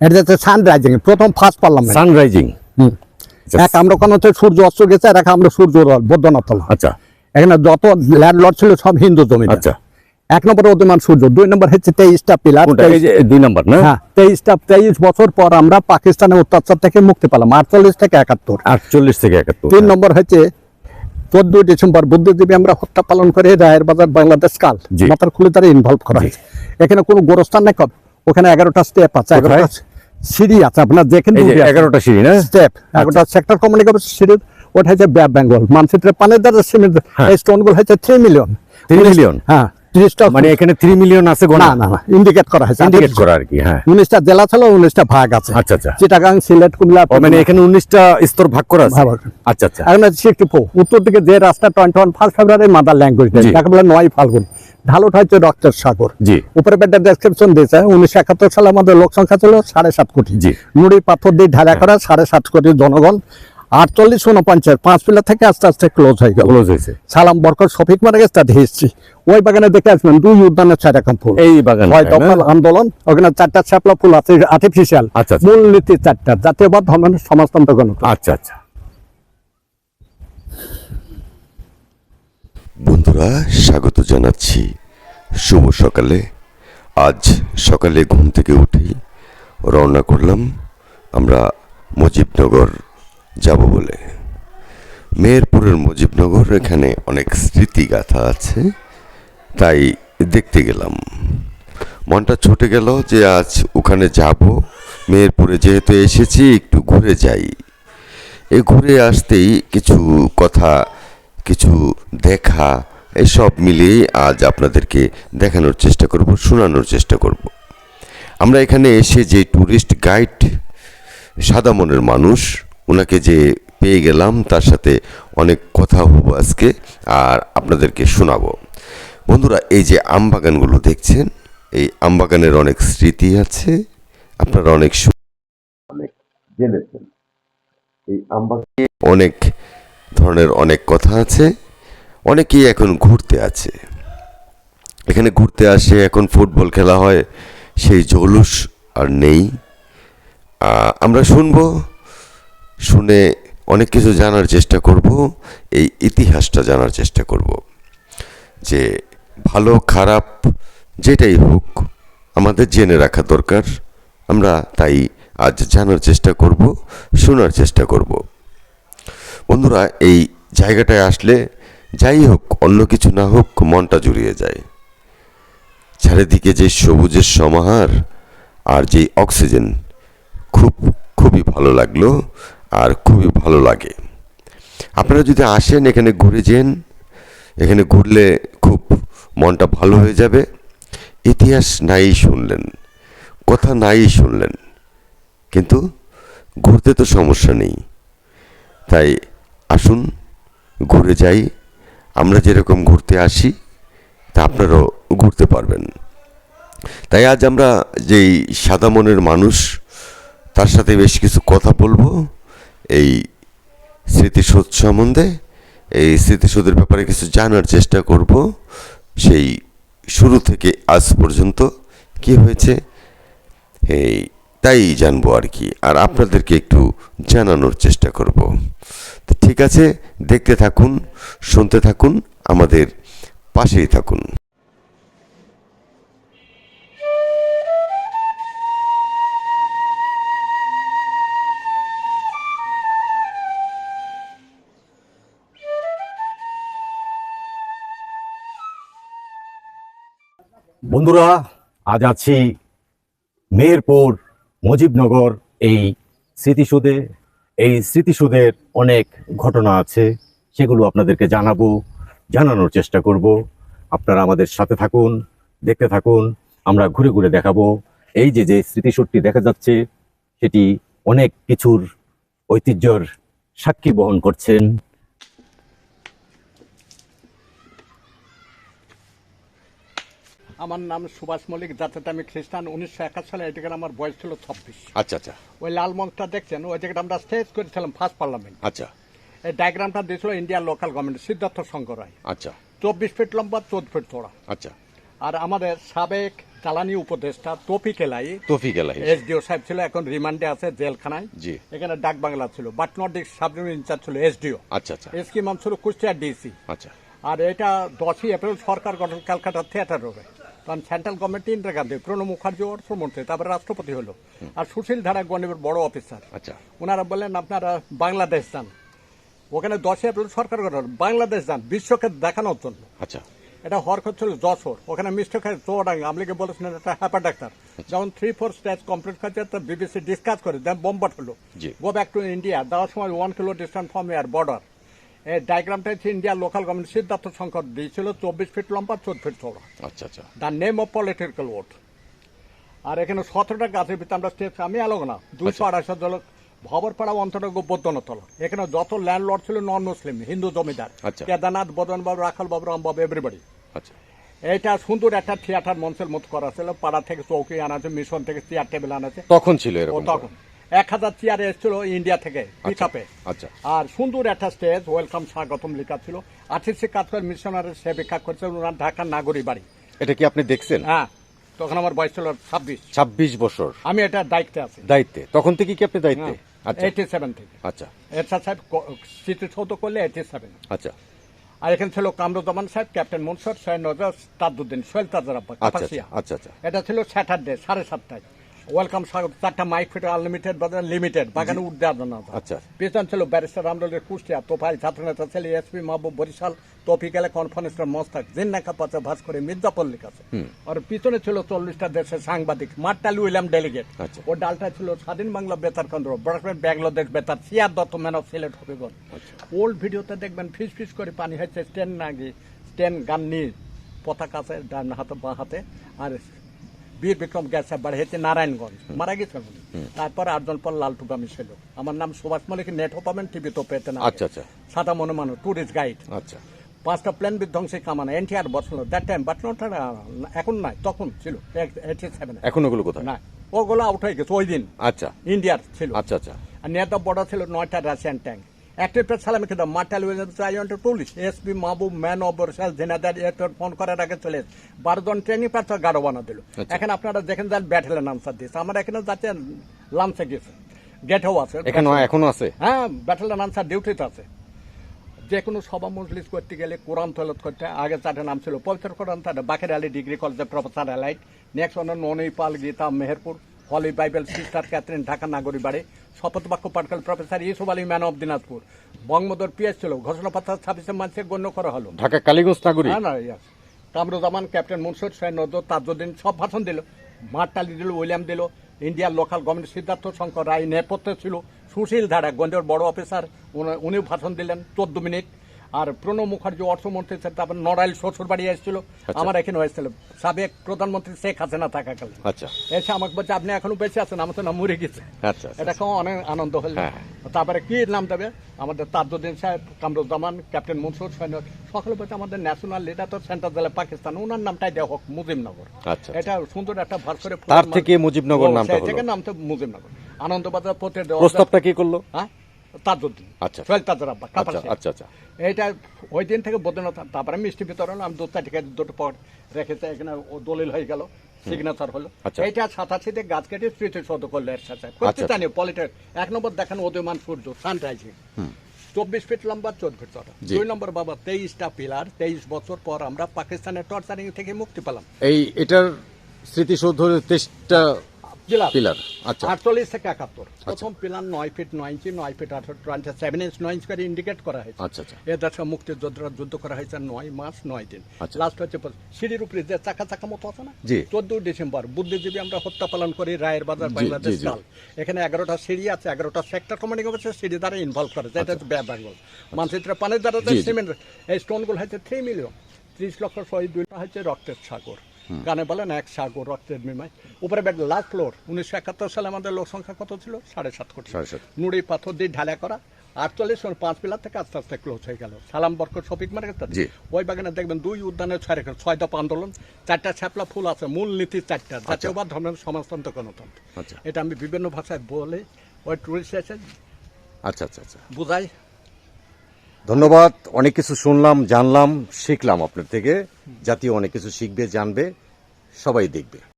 এটা হচ্ছে সানরাইজিং প্রথম ফার্স্ট পার্লামেন্ট সানরাইজিং এক আমরা ওখানে হচ্ছে সূর্য অস্ত গেছে আর এক আমরা সূর্য বৈদ্যনাথ আচ্ছা। এখানে যত ল্যান্ডলর্ড ছিল সব হিন্দু জমি আচ্ছা। এক নম্বর অতিমান সূর্য দুই নম্বর হচ্ছে তেইশটা পিলার দুই নাম্বার না? হ্যাঁ তেইশটা তেইশ বছর পর আমরা পাকিস্তানের অত্যাচার থেকে মুক্তি পেলাম আটচল্লিশ থেকে একাত্তর। আটচল্লিশ থেকে একাত্তর তিন নম্বর হচ্ছে চোদ্দই ডিসেম্বর বুদ্ধিজীবী আমরা হত্যা পালন করে রায়ের বাজার বাংলাদেশ কাল। মাথার খুলে তারা ইনভলভ করা হয়েছে। এখানে কোনো গোরস্থান নেই কর ওখানে এগারোটা স্টেপ আছে এগারোটা সিঁড়ি আছে আপনার যে এগারোটা সিঁড়ি না? স্টেপ। সেক্টর কমিউনিকেশন সিঁড়ি ওটা হচ্ছে ব্যাপ বেঙ্গল। মানচিত্রে পানের দ্বারা সিমেন্ট হ্যাঁ। স্টোনগুলো হচ্ছে থ্রি মিলিয়ন? হ্যাঁ মানে এখানে থ্রি মিলিয়ন আছে না না না ইন্ডিকেট করা হয়েছে। ইন্ডিকেট করা আর কি হ্যাঁ। উনিশটা জেলা ছিল উনিশটা ভাগ আছে। আচ্ছা, আচ্ছা। চিটাগাং সিলেট কুমিল্লা মানে এখানে উনিশটা স্তর ভাগ করা আছে? আচ্ছা আচ্ছা। এখন সিক্সটি ফোর উত্তর দিকে যে রাস্তা twenty one first February mother language. বলে নয় ফাল্গুন। ঢালুটা হচ্ছে রক্তের সাগর। জি। উপরে বেডটা ডেসক্রিপশন দিয়েছে উনিশশো একাত্তর সালে আমাদের লোক সংখ্যা ছিল সাড়ে সাত কোটি। জি। নুড়ি পাথর দিয়ে ঢালা করা সাড়ে সাত কোটি জনগণ। আটচল্লিশ উনপঞ্চাশ পাঁচ পিলার থেকে আস্তে আস্তে ক্লোজ হয়ে গেল। ক্লোজ হয়েছে। সালাম বরকত শফিক মারা গেছে তাদের হিস্ট্রি ওই বাগানে দেখে আসবেন দুই উদ্যানের চার রকম ফুল এই বাগান হয় আন্দোলন ওখানে চারটা শাপলা ফুল আছে আর্টিফিশিয়াল আচ্ছা, আচ্ছা। মূল নীতি চারটা জাতীয়বাদ ধর্মের সমাজতন্ত্র গণতন্ত্র। আচ্ছা আচ্ছা। বন্ধুরা, স্বাগত জানাচ্ছি। শুভ সকালে। আজ সকালে ঘুম থেকে উঠেই রওনা করলাম আমরা মুজিবনগর যাব বলে। মেহেরপুরের মুজিবনগর এখানে অনেক স্মৃতিগাথা আছে, তাই দেখতে গেলাম। মনটা ছুটে গেল যে আজ ওখানে যাব। মেহেরপুরে যেহেতু এসেছি, একটু ঘুরে যাই। এই ঘুরে আসতেই কিছু কথা কিছু দেখা এসব মিলিয়ে আজ আপনাদেরকে দেখানোর চেষ্টা করব শোনানোর চেষ্টা করব। আমরা এখানে এসে যে ট্যুরিস্ট গাইড সাদা মনের মানুষ ওনাকে যে পেয়ে গেলাম তার সাথে অনেক কথা হব আজকে আর আপনাদেরকে শোনাবো। বন্ধুরা এই যে আম বাগানগুলো দেখছেন এই আম বাগানের অনেক স্মৃতি আছে আপনারা অনেক অনেক জেনেছেন। এই আমবাগানে অনেক ধরনের অনেক কথা আছে। অনেকেই এখন ঘুরতে আছে। এখানে ঘুরতে আসে, এখন ফুটবল খেলা হয়, সেই জৌলুস আর নেই। আমরা শুনব, শুনে অনেক কিছু জানার চেষ্টা করব, এই ইতিহাসটা জানার চেষ্টা করব। যে ভালো, খারাপ, যেটাই হোক, আমাদের জেনে রাখা দরকার। আমরা তাই আজ জানার চেষ্টা করব, শোনার চেষ্টা করব। বন্ধুরা, এই জায়গাটায় আসলে যাই হোক, অন্য কিছু না হোক, মনটা জুড়িয়ে যায়। চারিদিকে যে সবুজের সমাহার আর যে অক্সিজেন, খুব, খুবই ভালো লাগল আর খুবই ভালো লাগে। আপনারা যদি আসেন, এখানে ঘুরে যেন, এখানে ঘুরলে খুব মনটা ভালো হয়ে যাবে। ইতিহাস নাই শুনলেন, কথা নাই শুনলেন, কিন্তু ঘুরতে তো সমস্যা নেই। তাই আসুন, ঘুরে যাই। আমরা যেরকম ঘুরতে আসি, তা আপনারাও ঘুরতে পারবেন। তাই আজ আমরা যেই সাদা মনের মানুষ, তার সাথে বেশ কিছু কথা বলব। এই স্মৃতিসৌধ সম্বন্ধে, এই স্মৃতিসৌধের ব্যাপারে কিছু জানার চেষ্টা করব। সেই শুরু থেকে আজ পর্যন্ত কি হয়েছে, এই তাই জানব আর কি। আর আপনাদেরকে একটু জানানোর চেষ্টা করব। ঠিক আছে, দেখতে থাকুন, শুনতে থাকুন, আমাদের পাশেই থাকুন। বন্ধুরা, আজ আছি মেহেরপুর মুজিবনগর এই স্মৃতিসুদে এই স্মৃতিসুদের অনেক ঘটনা আছে, সেগুলো আপনাদেরকে জানাব, জানানোর চেষ্টা করব। আপনারা আমাদের সাথে থাকুন, দেখতে থাকুন, আমরা ঘুরে ঘুরে দেখাবো। এই যে যে স্মৃতিসুদটি দেখা যাচ্ছে, সেটি অনেক কিছুর ঐতিহ্যর সাক্ষী বহন করছেন। আমার নাম সুভাষ মল্লিক যাতে আমি খ্রিস্টান। উনিশশো একাশ সালে এই আমার বয়স ছিল ছাব্বিশ। আচ্ছা আচ্ছা। ওই লাল মঞ্চটা দেখছেন? ওই জায়গাটা আমরা স্টেজ করেছিলাম ফার্স্ট পার্লামেন্ট আচ্ছা। এই ডায়াগ্রামটা দিয়েছিল Indian local government Siddhartha Shankar Ray আচ্ছা। চব্বিশ ফিট লম্বা চোদ্দ ফিট চড়া আচ্ছা। আর আমাদের সাবেক জ্বালানি উপদেষ্টা তফিক এলাই তফিক এলাহি এসডিও সাহেব ছিল এখন রিমান্ডে আছে জেলখানায়। জি। এখানে ডাক বাংলা ছিল but not sub in charge ছিল এসডিও। আচ্ছা আচ্ছা। এসকি মাম ছিল কুষ্টিয়া ডিসি। আচ্ছা। আর এটা দশই এপ্রিল সরকার গঠন ক্যালকাটা থিয়েটার হবে। তখন সেন্ট্রাল গভর্নমেন্ট ইন্দিরা গান্ধী প্রণব মুখার্জি অর্থমন্ত্রী তারপরে রাষ্ট্রপতি হলো। আর সুশীল ধারা গণিবের বড় অফিসার। আচ্ছা। ওনারা বললেন আপনারা বাংলাদেশ যান। ওখানে দশই এপ্রিল সরকার গঠন বাংলাদেশ যান বিশ্বকে দেখানোর জন্য। আচ্ছা। এটা হওয়ার কথা ছিল যশোর। ওখানে মিস্টার খাই চৌডাঙ্গা আমলিকে বলেছিলেন এটা হ্যাপার ডাক্তার। যখন থ্রি ফোর স্টেজ কমপ্লিট করছে তো বিবিসি ডিসকাস করে দেন বোম্বাট হলো। গো ব্যাক টু ইন্ডিয়া দেওয়ার সময় one kilo distance from air border ডায়াগ্রামটা হচ্ছে ইন্ডিয়ার লোকাল গভর্নমেন্ট সিদ্ধার্থ শঙ্কর দিয়েছিল চব্বিশ ফিট লম্বা চোদ্দ ফিট চৌড়া আচ্ছা আচ্ছা। The name of political vote আর এখানে সতেরোটা গাছের ভিতরে আমরা স্টেপস আমি আলোক না দুইশো আড়াইশো জন ভবরপাড়া অন্তর্গ বৌদ্ধনতলা এখানে যত ল্যান্ডলর্ড ছিল নন মুসলিম হিন্দু জমিদার আচ্ছা। কেদারনাথ বদন বাবু রাখাল বাবু রামবাবু এভরিবডি আচ্ছা। এটা সুন্দর একটা থিয়েটার মঞ্চের মতো করা ছিল পাড়া থেকে চৌকি আনাছে মিশন থেকে চেয়ার টেবিল আনাছে তখন ছিল তখন। এক হাজার চেয়ার এসেছিল ইন্ডিয়া থেকে পিক আপে আচ্ছা। আর সুন্দর একটা স্টেজ ওয়েলকাম স্বাগতম লেখা ছিল। আঠিশে কাজ করে মিশনারের সেবিকা করছে ওনার ঢাকার নাগরিক বাড়ি। এটা কি আপনি দেখছেন? হ্যাঁ তখন আমার বয়স ছিল ছাব্বিশ। ছাব্বিশ বছর। আমি এটা দায়িত্বে আছি। দায়িত্বে। তখন থেকে কি আপনি দায়িত্বে? আচ্ছা। এইটি সেভেন থেকে। আচ্ছা। এরশাদ সাহেব স্মৃতিসৌধ করলে এইটি সেভেন আচ্ছা। আর এখানে ছিল কামরুজ্জামান সাহেব ক্যাপ্টেন মনসুর সৈয়দ নজর তাজউদ্দিন সোহেল তাজার আব্বা আচ্ছা। আচ্ছা আচ্ছা। এটা ছিল স্যাটারডে সাড়ে সাতটায়। ওয়েলকাম স্বাগত। চারটা মাইক ফিট আনলিমিটেড বাজার লিমিটেড বাগানে উঠতে আচ্ছা। পেছন ছিল ব্যারিস্টার রামদলের কুষ্টিয়া তোফাইল ছাত্রনেতা ছেলে এসপি মাহবুব বরিশাল তফিকালে কনফারেন্সের মস্তাক জিন্নাকা পাচা ভাস করে মির্জাপল্লিক আছে আর পিছনে ছিল চল্লিশটা দেশের সাংবাদিক মার্টাল উইলিয়াম ডেলিগেট। আচ্ছা। ও ডালটা ছিল স্বাধীন বাংলা বেতার কেন্দ্র বাংলাদেশ বেতার সিয়ার Dutta man of Sylhet Habiganj. Old ভিডিওতে দেখবেন ফিস ফিস করে পানি হচ্ছে স্ট্যান্ড না গিয়ে স্টেন গান নিয়ে পতাকা আছে ডান হাতে বাঁ হাতে আর বীর বিক্রম গ্যাস বাড়িয়েছে নারায়ণগঞ্জ মারা গেছে উনি। তারপর আটজন পর লাল টুকামি ছিল। আমার নাম সুভাষ মল্লিক নেট পাবেন টিভি তো পেতে না আচ্ছা, আচ্ছা। সাদা মনে মানুষ টুরিস্ট গাইড আচ্ছা। পাঁচটা প্লেন বিধ্বংসী কামানা এনটিআর বসল দ্যাট টাইম বাট নট এখন নাই তখন ছিল। এখন ওগুলো কোথায়? না ওগুলো আউট হয়ে গেছে ওই দিন। আচ্ছা। ইন্ডিয়ার ছিল। আচ্ছা আচ্ছা। আর দ্য বর্ডার ছিল নয়টা রাশিয়ান ট্যাঙ্ক একটা সালামি মার্টাল Williams police SP Mahbub man of Barisal জেনাদার airport phone করার আগে চলে বারো জন ট্রেনিং প্রার্থী গাড়ো বানা দিল। আচ্ছা। এখন আপনারা দেখেন যান ব্যাটেলের আনসার দিয়েছে। আমার এখানে যাচ্ছে লামসে গেছে। গেটেও আছে। এখনও আছে? হ্যাঁ ব্যাটেলের আনসার ডিউটিতে আছে। যে কোনো সভা মজলিস করতে গেলে কোরআন তলত করতে আগে চারটে নাম ছিল পবিত্র কোরআন তাদের বাকের আলী ডিগ্রি কলেজের প্রফেসর অ্যালাইট নেক্সট অন্য ননিপাল Gita Meherpur holy Bible sister Catherine Dhaka নাগরিক বাড়ি। শপথ বাক্য পাটকাল professor Yusuf Ali man of Dinajpur. বঙ্গবদর PS ছিল ঘোষণাপত্র ছাব্বিশে মার্চে গণ্য করা হলো। ঢাকা কালীগঞ্জ নাগরিক। না না কামরুজ্জামান ক্যাপ্টেন মনসুর সৈয়দ নজর তাজউদ্দিন সব ভাষণ দিল। মার্টালি দিল উইলিয়াম দিল। ইন্ডিয়ার লোকাল গভর্নমেন্ট সিদ্ধার্থ শঙ্কর রায় নেপথ্যে ছিল। সুশীল ধারা গঞ্জের বড় অফিসার উনি- উনিও ভাষণ দিলেন। চোদ্দ মিনিট। আর প্রণব মুখার্জি অর্থমন্ত্রী ছিলেন, তারপর নড়াইল শ্বশুর বাড়ি এসেছিল আমার এখানে হয়েছিল সাবেক প্রধানমন্ত্রী শেখ হাসিনা থাকাকালীন। আচ্ছা। এসে আমাকে বলছে আপনি এখনও বেঁচে আছেন আমার তো না মরে গেছে। আচ্ছা আচ্ছা। এটা খাওয়া অনেক আনন্দ হল। হ্যাঁ, তারপরে কি নাম দেবে? আমাদের তাজুদ্দিন সাহেব কামরুজ্জামান ক্যাপ্টেন মনসুর সৈন্য। সকলে বলছে আমাদের ন্যাশনাল লিডার তো সেন্ট্রাল জেলা পাকিস্তান ওনার নামটাই দেওয়া হোক মুজিবনগর। আচ্ছা, এটা সুন্দর একটা ভার করে তার থেকে মুজিবনগর নামটা হলো। নামটা মুজিবনগর। আনন্দবাজার পথের প্রস্তাবটা কি করল? হ্যাঁ? তাজুদ্দিন আচ্ছা। সোহেল তাজুর আব্বা আচ্ছা আচ্ছা আচ্ছা। এইটা ওই দিন থেকে বদনত তারপরে মিষ্টি বিতরণ আমি দু চারটি কেজি দুটো পট রেখেছে এখানে ও দলিল হয়ে গেল সিগনেচার হলো। আচ্ছা। এইটা সাতাশিতে গাছ কেটে স্মৃতিসৌধ করল এর সাথে। আচ্ছা। করতে জানি পলিটেক এক নম্বর দেখেন উদয়মান সূর্য সানরাইজিং চব্বিশ ফিট লম্বা চোদ্দ ফিট চড়া দুই নম্বর বাবা তেইশটা পিলার তেইশ বছর পর আমরা পাকিস্তানের টর্চারিং থেকে মুক্তি পেলাম। এই এটার স্মৃতিসৌধ তেইশটা পিলার আচ্ছা। আটচল্লিশ থেকে একাত্তর। প্রথম পিলার নয় ফিট নয় ইঞ্চি নয় ফিট আঠারো টোয়েন্টি সেভেন ইঞ্চ নয় ইঞ্চ করে ইন্ডিকেট করা হয়েছে। আচ্ছা আচ্ছা। এ দেশে মুক্তিযোদ্ধারা যুদ্ধ করা হয়েছে নয় মাস নয় দিন। আচ্ছা। লাস্ট হচ্ছে সিঁড়ির উপরে যে চাকা চাকা মতো আছে না? চোদ্দ ডিসেম্বর বুদ্ধিজীবী আমরা হত্যা পালন করি রায়ের বাজার বাংলাদেশ। এখানে এগারোটা সিঁড়ি আছে এগারোটা সেক্টর কমান্ডিং অফিসার সিঁড়ি দ্বারা ইনভলভ করে যেটা হচ্ছে ব্যয় বেঙ্গল মানচিত্রে পানির দ্বারা। সিমেন্ট এই স্টোনগুলো হচ্ছে থ্রি মিলিয়ন ত্রিশ লক্ষ শহীদ দুইটা হচ্ছে রক্তের সাগর। গানে বলেন এক সাগর রক্তের বিনিময় উপরে বেড লাস্ট ফ্লোর উনিশশো একাত্তর সালে আমাদের লোক সংখ্যা কত ছিল? সাড়ে সাত কোটি। নুড়ি পাথর দিয়ে ঢালা করা আটচল্লিশ পাঁচ পিলার থেকে আস্তে আস্তে ক্লোজ হয়ে গেল। সালাম বরকত শফিক মার্কেট। ওই বাগানে দেখবেন দুই উদ্যানে ছয় রেখে ছয় দফা আন্দোলন চারটা ছাপলা ফুল আছে মূল নীতি চারটা। জাতীয়বাদ ধর্মের সমাজতন্ত্র গণতন্ত্র। আচ্ছা। এটা আমি বিভিন্ন ভাষায় বলে ওই টুরিস্ট এসে আচ্ছা আচ্ছা আচ্ছা। বুঝাই। ধন্যবাদ। অনেক কিছু শুনলাম, জানলাম, শিখলাম আপনার থেকে। জাতীয় অনেক কিছু শিখবে, জানবে, সবাই দেখবে।